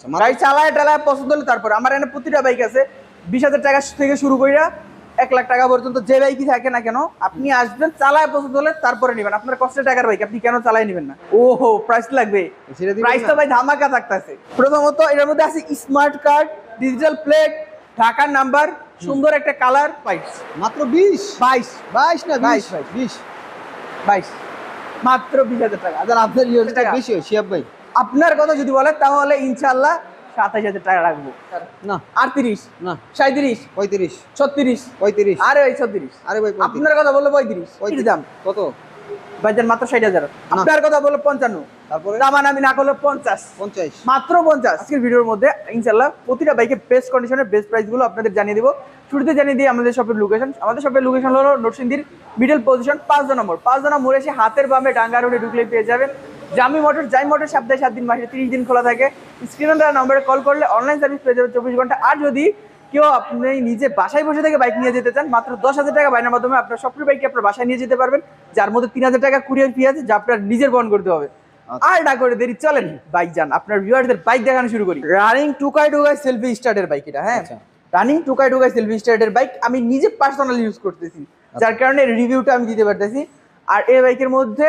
আচ্ছা, গাড়ি চালায় টালায় পছন্দ হলে তারপর। আমার এখানে প্রতিটা বাইক আছে। বিশ হাজার টাকা থেকে শুরু কইরা এক লাখ টাকা পর্যন্ত যে বাইকই থাকে না কেন আপনি আসবেন চালায় পছন্দ হলে তারপরে নেবেন। আপনার কষ্টের টাকার বাইক আপনি কেন চালাই নেবেন না? ওহো প্রাইস লাগবে। প্রাইস তো ভাই ধামাকা থাকতেছে। প্রথমত এটার মধ্যে আছে স্মার্ট কার্ড ডিজিটাল প্লেট ঢাকার নাম্বার সুন্দর একটা কালার বাইশ। মাত্র বিশ? বাইশ। বাইশ না বাইশ, বাইশ। বিশ বাইশ। মাত্র বিশ হাজার টাকা। আচ্ছা আপনার ইউজটা বেশি হয় শিয়াব ভাই। আপনার কথা যদি বলে তাহলে ইনশাল্লাহ সাতাশ হাজার টাকা রাখব। না। আটত্রিশ না। সাঁত্রিশ পঁয়ত্রিশ। ছত্রিশ পঁয়ত্রিশ। আরে ভাই ছত্রিশ। আরে ভাই আপনার কথা বলল পঁয়ত্রিশ। পঁয়ত্রিশ। দাম। কত? বাজার মাত্র ষাট হাজার। আপনার কথা বলল পঞ্চান্ন। তারপরে? দামান আমি না করলে পঞ্চাশ। পঞ্চাশ। মাত্র পঞ্চাশ। আজকের ভিডিওর মধ্যে ইনশাল্লাহ প্রতিটা বাইকে বেস্ট কন্ডিশনের বেস্ট প্রাইসগুলো আপনাদের জানিয়ে দিব। শুরুতে জানিয়ে দিই আমাদের শপের লোকেশন আমাদের শপের লোকেশন হলো নরসিংদীর মিডল পজিশন পাঁচ নম্বর। পাঁচ নম্বর এসে হাতের বামে ডাঙ্গা রোডে ঢুকলে পেয়ে যাবেন। জামি মোটর জাই মোটর সপ্তাহে সাত দিন মাসে তিরিশ দিন খোলা থাকে। স্ক্রিনে দেওয়া নম্বরে কল করলে অনলাইন সার্ভিস পেয়ে যাবেন চব্বিশ ঘণ্টা। আর যদি কেউ আপনি নিজে বাসায় বসে থেকে বাইক নিয়ে যেতে চান মাত্র দশ হাজার টাকা বাইনের মাধ্যমে আপনার সবগুলো বাইককে আপনার বাসায় নিয়ে যেতে পারবেন। যার মধ্যে তিন হাজার টাকা কুরিয়ার ফি আছে যা আপনার নিজের বহন করতে হবে। আর না করে দেরি চলেন বাইক যান। আপনার ভিউয়ারদের বাইক দেখানো শুরু করি। রানিং টুকাই টুকাই সেলফি স্টার্টের বাইক এটা হ্যাঁ? আচ্ছা। রানিং টুকাই টুকাই সেলফি স্টার্টের বাইক আমি নিজে পার্সোনালি ইউজ করতেছি। যার কারণে রিভিউটা আমি দিতে পারতেছি। আর এই বাইকের মধ্যে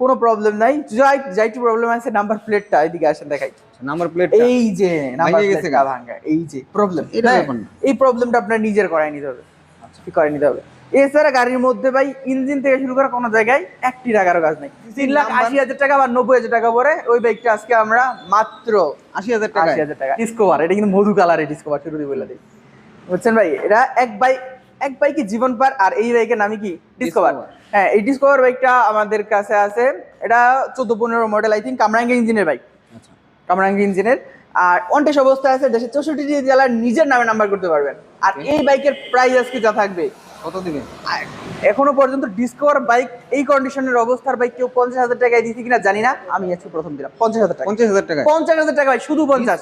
কোনো প্রবলেম নাই। যাই যাই একটু প্রবলেম আছে নাম্বার প্লেটটা এদিকে আসেন দেখাই। নাম্বার প্লেট এই যে নাম্বার গেছে গা। ভাঙা এই যে প্রবলেম এটা ব্যাপার এই প্রবলেমটা আপনার নিজের করাই নিতে হবে। ঠিক করে নিতে হবে। এছাড়া গাড়ির মধ্যে ভাই ইঞ্জিন থেকে শুরু করে কোনো জায়গায় একটি টাকারও কাজ নাই। তিন লাখ আশি হাজার টাকা বা নব্বই হাজার টাকা পরে ওই বাইকটা আজকে আমরা মাত্র আশি হাজার টাকা আশি হাজার টাকা। ডিসকভার এটা কিন্তু মধু কালারের ডিসকভার শুরু দিয়ে বলে দিই। বুঝছেন ভাই? এটা এক বাইক এক বাইকে জীবন পার আর এই বাইকের নামই কি? ডিসকভার হ্যাঁ এই ডিসকভার বাইকটা আমাদের কাছে আছে। এটা চোদ্দ পনেরো মডেল আই থিঙ্ক কামরাঙ্গি ইঞ্জিনের বাইক। আচ্ছা। কামরাঙ্গি ইঞ্জিনের আর অনটেস অবস্থায় আছে দেশের চৌষট্টি জেলার নিজের নামে নাম্বার করতে পারবেন। আর এই বাইকের প্রাইস আজকে যা থাকবে। কত এখনও পর্যন্ত ডিসকভার বাইক এই কন্ডিশনের অবস্থার বাইক কেউ পঞ্চাশ হাজার টাকায় দিচ্ছে কিনা জানি না। আমি আজকে প্রথম দিলাম। পঞ্চাশ হাজার টাকা। পঞ্চাশ হাজার টাকা পঞ্চাশ হাজার টাকা ভাই শুধু পঞ্চাশ।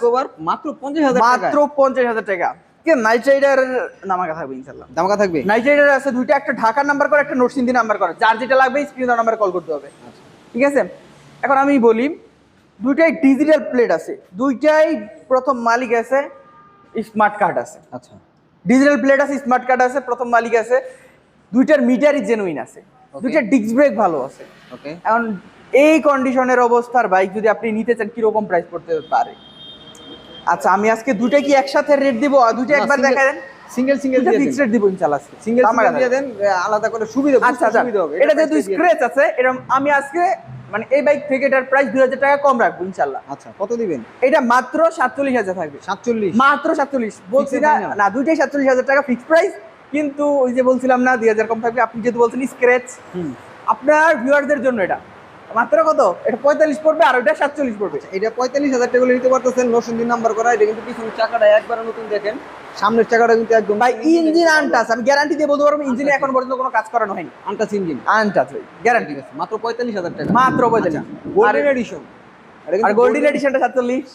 মাত্র পঞ্চাশ হাজার মাত্র পঞ্চাশ হাজার টাকা। কে নাইট রাইডার নামাকা থাকবে ইনশাল্লাহ দামকা থাকবে? নাইট রাইডার আছে দুইটা একটা ঢাকার নাম্বার করে একটা নরসিংদী নাম্বার করে। যার যেটা লাগবে স্ক্রিন নাম্বারে কল করতে হবে। ঠিক আছে? এখন আমি বলি দুইটাই ডিজিটাল প্লেট আছে। দুইটাই প্রথম মালিক আছে স্মার্ট কার্ড আছে। আচ্ছা। ডিজিটাল প্লেট আছে স্মার্ট কার্ড আছে প্রথম মালিক আছে। দুইটার মিটারই জেনুইন আছে. দুইটার ডিস্ক ব্রেক ভালো আছে। ওকে এখন এই কন্ডিশনের অবস্থার বাইক যদি আপনি নিতে চান কীরকম প্রাইস পড়তে পারে? আচ্ছা আমি আজকে দুইটা কি একসাথে রেট দিব? দুইটা একবার দেখা দেন সিঙ্গেল সিঙ্গেল দিয়ে ফিক্সড রেট দিব ইনশাআল্লাহ আজকে। সিঙ্গেল সিঙ্গেল দিয়ে দেন আলাদা করে সুবিধা আচ্ছা আচ্ছা। সুবিধা হবে। এটা যেহেতু। স্ক্র্যাচ আছে এরকম আমি আজকে মানে এই বাইক থেকে এটার প্রাইস দুই হাজার টাকা কম রাখব ইনশাল্লাহ আচ্ছা কত দিবেন? এটা মাত্র সাতচল্লিশ হাজার থাকবে। সাতচল্লিশ? মাত্র সাতচল্লিশ। বলছি না না দুইটাই সাতচল্লিশ হাজার টাকা ফিক্সড প্রাইস কিন্তু ওই যে বলছিলাম না দুই হাজার কম থাকবে। আপনি যেহেতু বলছেন স্ক্র্যাচ আপনার ভিউয়ারদের জন্য এটা। মাত্র কত? এটা পঁয়তাল্লিশ পড়বে আর ওইটা সাতচল্লিশ পড়বে। এটা পঁয়তাল্লিশ হাজার টাকা নিতে পারতেছেন নরসিংদীর নাম্বার করা এটা কিন্তু পিছনের চাকাটা একবার নতুন দেখেন। সামনের চাকাটা কিন্তু একদম ভাই ইঞ্জিন আনটাস আমি গ্যারান্টি দিয়ে বলতে পারব ইঞ্জিনে এখন পর্যন্ত কোনো কাজ করানো হয়নি আনটাস ইঞ্জিন আনটাস গ্যারান্টি আছে মাত্র পঁয়তাল্লিশ হাজার টাকা। মাত্র পঁয়তাল্লিশ। গোল্ডেন এডিশন আর গোল্ডেন এডিশনটা সাতচল্লিশ।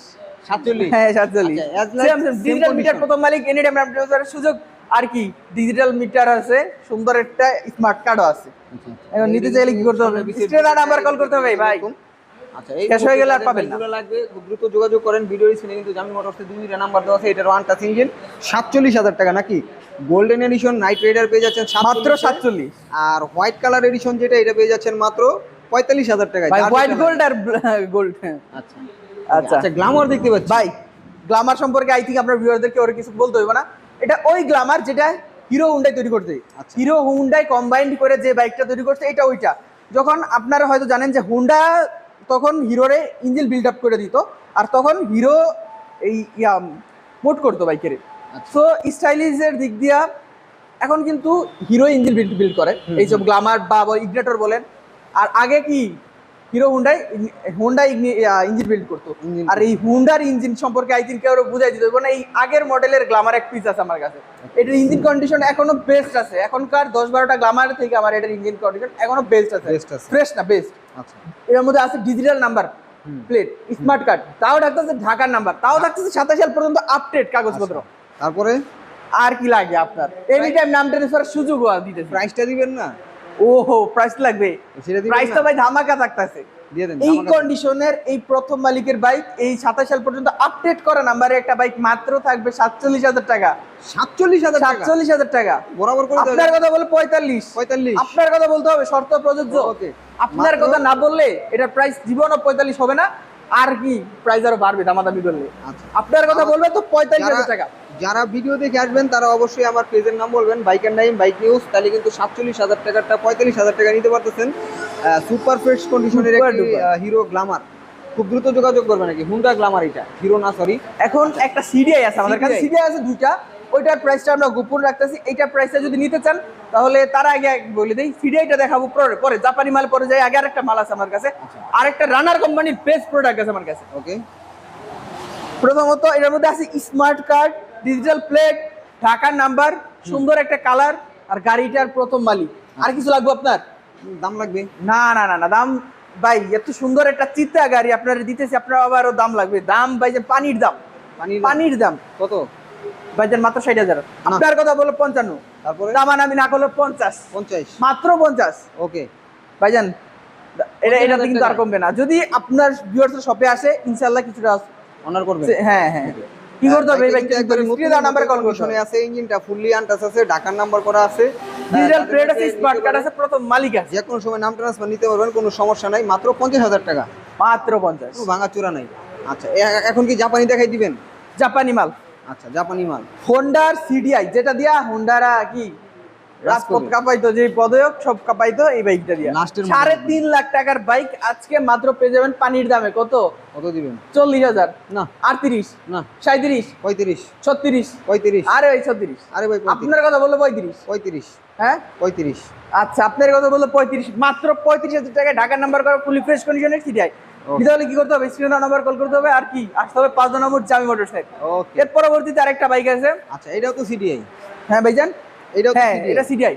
সাতচল্লিশ। হ্যাঁ সাতচল্লিশ। আচ্ছা, ডিজিটাল মিটার প্রথম মালিক এনি টাইম সুযোগ আর কি ডিজিটাল মিটার আছে সুন্দর একটা স্মার্ট কার্ডও আছে। এখন নিতে চাইলে কি করতে হবে? স্ক্রিনে নাম্বার কল করতে হবে ভাই। আচ্ছা এই শেষ হয়ে গেলে আর পাবেন না। লাগবে খুব দ্রুত যোগাযোগ করেন ভিডিও স্ক্রিনে কিন্তু জামি মোটরসে দুইটা নাম্বার দেওয়া আছে এটার ওয়ান টাচ ইঞ্জিন সাতচল্লিশ হাজার টাকা নাকি? গোল্ডেন এডিশন নাইট রাইডার পেয়ে যাচ্ছেন মাত্র 47 সাতচল্লিশ। আর হোয়াইট কালার এডিশন যেটা এটা পেয়ে যাচ্ছেন মাত্র পঁয়তাল্লিশ হাজার ভাই হোয়াইট গোল্ড আর গোল্ড আচ্ছা। আচ্ছা। আচ্ছা। গ্ল্যামার দেখতে পাচ্ছি। ভাই গ্লামার সম্পর্কে আই থিঙ্ক আপনার ভিউয়ারদেরকে ওর কিছু বলতে হইব না। এটা ওই গ্লামার যেটা হিরো হুন্ডাই তৈরি করতে আচ্ছা। হিরো হুন্ডাই কম্বাইন্ড করে যে বাইকটা তৈরি করছে এটা ওইটা। যখন আপনারা হয়তো জানেন যে হুন্ডা তখন হিরোরে ইঞ্জিন বিল্ড আপ করে দিত আর তখন হিরো এই ইয়া মোট করতো বাইকের। সো স্টাইলিশের দিক দিয়া এখন কিন্তু হিরো ইঞ্জিন বিল্ড বিল্ড করে। এইসব গ্লামার বা ইগনেটর বলেন। আর আগে কি hero Honda Honda engine build করতো। আর এই হুন্ডার ইঞ্জিন সম্পর্কে আই থিঙ্ক কেউ বুঝাই দিতে না এই আগের মডেলের গ্লামার এক পিস আছে আমার কাছে। এটার ইঞ্জিন কন্ডিশন এখনও বেস্ট আছে। এখনকার দশ বারোটা গ্লামার থেকে আমার এটার ইঞ্জিন কন্ডিশন এখনও বেস্ট আছে। ফ্রেশ না বেস্ট আচ্ছা। এর মধ্যে আছে digital number plate smart card তাও থাকতেছে ঢাকার নাম্বার তাও থাকতেছে সাতাশ সাল পর্যন্ত আপডেট কাগজপত্র। তারপরে? আর কি লাগে আপনার? এনি টাইম নাম ট্রান্সফার সুযোগও দিতে প্রাইসটা দিবেন না? ওহো প্রাইস লাগবে। সেটা প্রাইস তো ভাই ধামাকা থাকতেছে। এই কন্ডিশনের এই প্রথম মালিকের বাইক এই সাতাশ সাল পর্যন্ত আপডেট করা নাম্বারে একটা বাইক মাত্র থাকবে সাতচল্লিশ হাজার টাকা। সাতচল্লিশ হাজার সাতচল্লিশ হাজার টাকা। বরাবর করে আপনার কথা বলে পঁয়তাল্লিশ। পঁয়তাল্লিশ। আপনার কথা বলতে হবে শর্ত প্রযোজ্য। আপনার কথা না বললে এটার প্রাইস জীবনও পঁয়তাল্লিশ হবে না। আর কি প্রাইস আরও বাড়বে দামাদামি করলে। আচ্ছা। আপনার কথা বলবে তো পঁয়তাল্লিশ হাজার টাকা। যারা ভিডিও দেখে আসবেন তারা অবশ্যই আমার পেজের নাম বলবেন bike and time bike news. তাহলে কিন্তু সাতচল্লিশ হাজার টাকাটা পঁয়তাল্লিশ হাজার টাকা নিতে পারতেছেন। সুপার ফ্রেশ কন্ডিশনের। হিরো গ্লামার খুব দ্রুত যোগাযোগ করবেন নাকি? হুন্ডা গ্লামার এটা। হিরো না সরি এখন একটা সিডিআই আছে আমাদের কাছে। সিডিআই আছে দুইটা। ওইটার প্রাইসটা আমরা গোপন রাখতেছি। এইটার প্রাইসটা যদি নিতে চান তাহলে তার আগে বলে দেই সিডিআইটা দেখাবো পরে পরে। জাপানি মাল পরে যাই আগে আরেকটা মাল আছে আমার কাছে। আরেকটা রানার কোম্পানির বেস্ট প্রোডাক্ট আছে আমার কাছে। ওকে প্রথমত এটার মধ্যে আছে স্মার্ট কার্ড ডিজিটাল প্লেট ঢাকার নাম্বার সুন্দর একটা কালার আর গাড়িটার প্রথম মালিক। আর কিছু লাগবে আপনার? দাম লাগবে। না না না না দাম ভাই এত সুন্দর একটা চিত্তা গাড়ি আপনারা দিতেছি আপনার আবারও দাম লাগবে। দাম ভাই যে পানির দাম। পানির দাম। কত? ভাইজান মাত্র ষাট হাজার। আপনার কথা বলো পঞ্চান্ন। তারপরে? দামান আমি না করলে পঞ্চাশ। পঞ্চাশ। মাত্র পঞ্চাশ। ওকে। ভাইজান এটা এটা কিন্তু আর কমবে না। যদি আপনার ভিউয়ার্স শপে আসে ইনশাআল্লাহ কিছুটা অনার করবেন। হ্যাঁ হ্যাঁ। কি করতে হবে? এই বাইকটা স্ক্রিনে নাম্বার কল করতে আছে ইঞ্জিনটা ফুললি আনটাস আছে ঢাকার নাম্বার করা আছে। ডিজিটাল প্লেট আছে স্মার্ট কার্ড আছে প্রথম মালিক আছে। যে কোনো সময় নাম ট্রান্সফার নিতে পারবেন কোনো সমস্যা নাই মাত্র পঞ্চাশ হাজার টাকা। মাত্র পঞ্চাশ। কোনো ভাঙা চূড়া নাই। আচ্ছা এখন কি জাপানি দেখাই দিবেন? জাপানি মাল। আচ্ছা জাপানি মাল। হোন্ডার সিডিআই যেটা দিয়া হোন্ডারা কি রাজপথ। কাঁপাইতো যে পদক সব কাঁপাইতো এই বাইকটা দিয়া। সাড়ে তিন লাখ টাকার বাইক আজকে মাত্র পেয়ে যাবেন পানির দামে। কত? কত দিবেন? চল্লিশ হাজার। না। আটত্রিশ। না। সাঁত্রিশ পঁয়ত্রিশ। ছত্রিশ। পঁয়ত্রিশ। আরে ওই ছত্রিশ। আরে ভাই আপনার কথা বলল পঁয়ত্রিশ। পঁয়ত্রিশ। হ্যাঁ? পঁয়ত্রিশ। আচ্ছা আপনার কথা বলল পঁয়ত্রিশ। মাত্র পঁয়ত্রিশ হাজার টাকায় ঢাকার নাম্বার করা ফুলি ফ্রেশ কন্ডিশনের সিটিআই। Okay. দিতে কি করতে হবে? স্ক্রিন নাম্বার কল করতে হবে। আর কি? আসতে হবে পাঁচ নম্বর জামি মোটর সাইকেল ওকে এর পরবর্তীতে আরেকটা বাইক আছে। আচ্ছা এটাও তো সিডিআই হ্যাঁ ভাইজান? এটাও হ্যাঁ এটা সিডিআই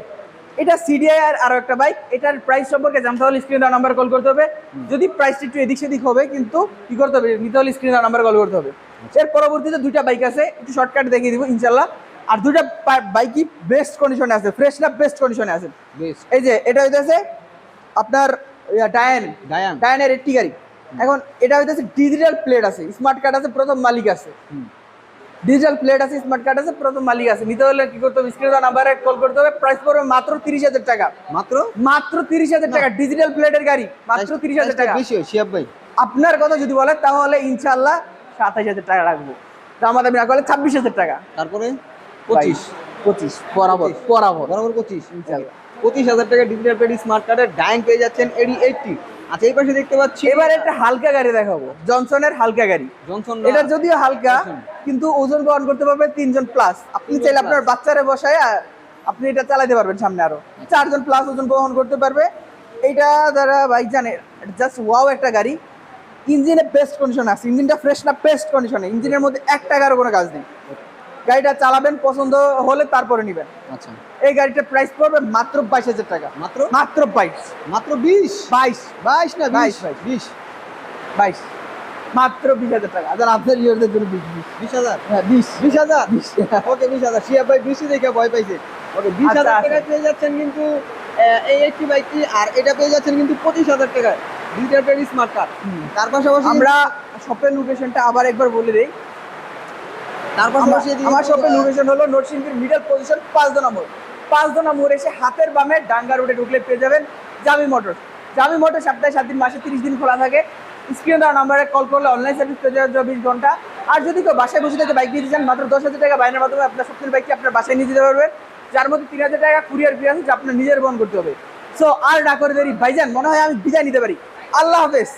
এটা সিডিআই আর আরও একটা বাইক এটার প্রাইস সম্পর্কে জানতে হলে স্ক্রিন নাম্বার কল করতে হবে। যদি প্রাইসটা একটু এদিক সেদিক হবে কিন্তু কি করতে হবে? নিতে হলে স্ক্রিন নাম্বার কল করতে হবে। আচ্ছা। এর পরবর্তীতে দুইটা বাইক আছে একটু শর্টকাট দেখিয়ে দিব ইনশাল্লাহ আর দুইটা বাইকই বেস্ট কন্ডিশনে আছে ফ্রেশ না বেস্ট কন্ডিশনে আছে। এই যে এটা হইতেছে আপনার ডায়ান ডায়ান ডায়ানের একটি গাড়ি। এখন এটা হইতেছে ডিজিটাল প্লেট আছে স্মার্ট কার্ড আছে প্রথম মালিক আছে। ডিজিটাল প্লেট আছে স্মার্ট কার্ড আছে প্রথম মালিক আছে। নিতে হলে কি করতে হবে? স্ক্রিনে নাম্বারে কল করতে হবে। প্রাইস পড়বে মাত্র তিরিশ হাজার টাকা। মাত্র? মাত্র তিরিশ হাজার টাকা। ডিজিটাল প্লেটের গাড়ি মাত্র তিরিশ হাজার টাকা। বেশি হয় শিয়াব ভাই। আপনার কথা যদি বলে তাহলে ইনশাল্লাহ সাতাশ হাজার টাকা রাখব। দামাদামি না করলে ছাব্বিশ হাজার টাকা। তারপরে? পঁচিশ। পঁচিশ। বরাবর। বরাবর। বরাবর পঁচিশ ইনশাল্লাহ। পঁচিশ হাজার টাকা ডিজিটাল প্লেট স্মার্ট কার্ডের ডাইন পেয়ে যাচ্ছেন এডি এইটটি আচ্ছা এই পাশে দেখতে পাচ্ছি এবার একটা হালকা গাড়ি দেখাবো। জনসনের হালকা গাড়ি। জনসন এটা যদিও হালকা কিন্তু ওজন বহন করতে পারবে তিনজন প্লাস আপনি চাইলে আপনার বাচ্চারে বসায় আপনি এটা চালাতে পারবেন সামনে আরও। চারজন প্লাস ওজন বহন করতে পারবে। এইটা যারা বাইক জানে জাস্ট ওয়াও একটা গাড়ি। ইঞ্জিনে বেস্ট কন্ডিশন আছে। ইঞ্জিনটা ফ্রেশ না বেস্ট কন্ডিশনে ইঞ্জিনের মধ্যে এক টাকারও কোনো কাজ নেই। গাড়িটা চালাবেন পছন্দ হলে তারপরে নেবেন। আচ্ছা। এই গাড়িটার প্রাইস পড়বে মাত্র বাইশ হাজার টাকা। মাত্র? মাত্র বাইশ। মাত্র বিশ? বাইশ। বাইশ না বাইশ, বাইশ। বিশ। বাইশ। মাত্র বিশ হাজার টাকা। আর আপনার জন্য বিশ বিশ। বিশ হাজার? হ্যাঁ বিশ। বিশ হাজার? বিশ। ওকে বিশ হাজার। শিয়াব ভাই বিশই দেখে ভয় পাইছে। ওকে বিশ আচ্ছা, হাজার আচ্ছা। টাকায় পেয়ে যাচ্ছেন কিন্তু এই একটি বাইকটি আর এটা পেয়ে যাচ্ছেন কিন্তু পঁচিশ হাজার টাকায়। পেড স্মার্ট কার্ড তার পাশাপাশি আমরা শপের লোকেশনটা আবার একবার বলে দিই। তার আমার শপের লোকেশন হলো নরসিংদীর মিডল পজিশন পাঁচ নম্বর পাঁচ নম্বর এসে হাতের বামে ডাঙ্গা রোডে ঢুকলে পেয়ে যাবেন জামি মোটর জামি মোটর সপ্তাহে সাত দিন মাসে তিরিশ দিন খোলা থাকে। স্ক্রিন দেওয়া নাম্বারে কল করলে অনলাইন সার্ভিস পেয়ে যাবে চব্বিশ ঘণ্টা। আর যদি কেউ বাসায় বসে থেকে বাইক নিতে চান মাত্র দশ হাজার টাকা বাইনের মাধ্যমে আপনার সবচেয়ে বাইকটি আপনার বাসায় নিয়ে যেতে পারবেন। যার মধ্যে তিন হাজার টাকা কুরিয়ার ফি আছে যা আপনার নিজের বহন করতে হবে। সো আর না করে দেরি। ভাইজান মনে হয় আমি বিদায় নিতে পারি। আল্লাহ হাফেজ।